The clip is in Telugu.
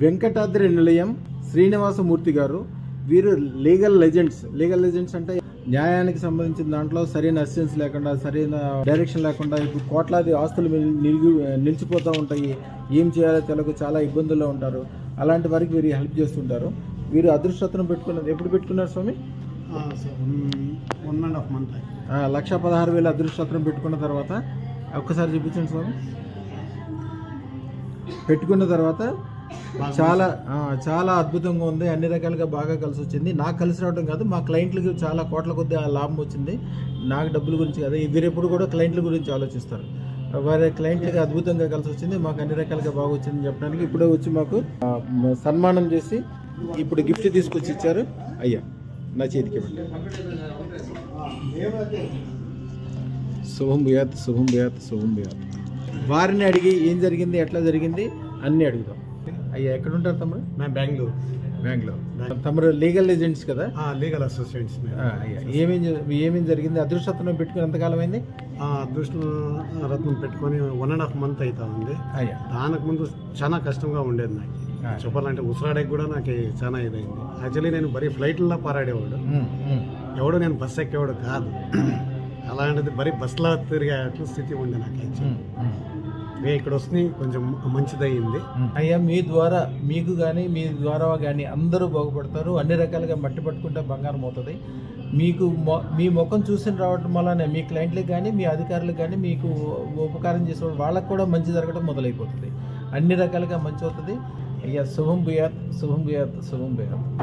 వెంకటాద్రి నిలయం శ్రీనివాసమూర్తి గారు. వీరు లీగల్ లెజెండ్స్. లీగల్ లెజెండ్స్ అంటే న్యాయానికి సంబంధించిన దాంట్లో సరైన అసిస్టెన్స్ లేకుండా సరైన డైరెక్షన్ లేకుండా ఇప్పుడు కోట్లాది ఆస్తులు నిలిగి నిలిచిపోతూ ఉంటాయి. ఏం చేయాలో తెలియక చాలా ఇబ్బందుల్లో ఉంటారు. అలాంటి వారికి వీరు హెల్ప్ చేస్తుంటారు. వీరు అదృష్టతను పెట్టుకున్నది ఎప్పుడు పెట్టుకున్నారు స్వామి? One and half month lakh పదహారు వేల అదృష్టత్రం పెట్టుకున్న తర్వాత ఒక్కసారి చూపించండి స్వామి. పెట్టుకున్న తర్వాత చాలా చాలా అద్భుతంగా ఉంది. అన్ని రకాలుగా బాగా కలిసి వచ్చింది. నాకు కలిసి రావడం కాదు మా క్లయింట్లకి చాలా కోట్ల కొద్ది లాభం వచ్చింది. నాకు డబ్బుల గురించి కాదు వీరెప్పుడు కూడా క్లయింట్ల గురించి ఆలోచిస్తారు. వారి క్లయింట్లకి అద్భుతంగా కలిసి వచ్చింది. మాకు అన్ని రకాలుగా బాగా వచ్చింది చెప్పడానికి ఇప్పుడే వచ్చి మాకు సన్మానం చేసి ఇప్పుడు గిఫ్ట్ తీసుకొచ్చి ఇచ్చారు. అయ్యా నా చేతికి ఇవ్వండి. శుభం భూయాత్ శుభం భూయాత్ శుభం భూయాత్. వారిని అడిగి ఏం జరిగింది ఎట్లా జరిగింది అన్నీ అడుగుతాం అయ్యా ఎక్కడ ఉంటారు తమ్ముడు? మేము బెంగళూరు. బెంగళూరు. తమరు లీగల్ ఏజెంట్స్ కదా? లీగల్ అసోసియేట్స్ ఏమేమి ఏమేమి జరిగింది? అదృష్టత్వం పెట్టుకుని ఎంతకాలం అయింది అదృష్ట రత్నం పెట్టుకొని వన్ అండ్ హాఫ్ మంత్ అవుతా ఉంది దానికి ముందు చాలా కష్టంగా ఉండేది నాకు. చెప్పాలంటే ఉసిరాడే కూడా నాకు చాలా ఇదైంది. యాక్చువల్లీ నేను బరీ ఫ్లైట్లో పారాడేవాడు. ఎవడు నేను బస్సు ఎక్కేవాడు కాదు. అలాంటిది బరీ బస్లో తిరిగే అట్లా స్థితి ఉండే నాకు. నేను ఇక్కడ వస్తుంది కొంచెం మంచిదయ్యింది. అయ్యా మీ ద్వారా మీకు కానీ మీ ద్వారా కానీ అందరూ బాగుపడతారు. అన్ని రకాలుగా మట్టి పట్టుకుంటే బంగారం అవుతుంది. మీకు మొ- మీ ముఖం చూసిన రావడం వల్లనే మీ క్లయింట్లకు కానీ మీ అధికారులకు కానీ మీకు ఉపకారం చేసే వాళ్ళకి కూడా మంచి జరగడం మొదలైపోతుంది. అన్ని రకాలుగా మంచి అవుతుంది. అయ్యా శుభం భూయాత్ శుభం భూయాత్ శుభం భూయాత్.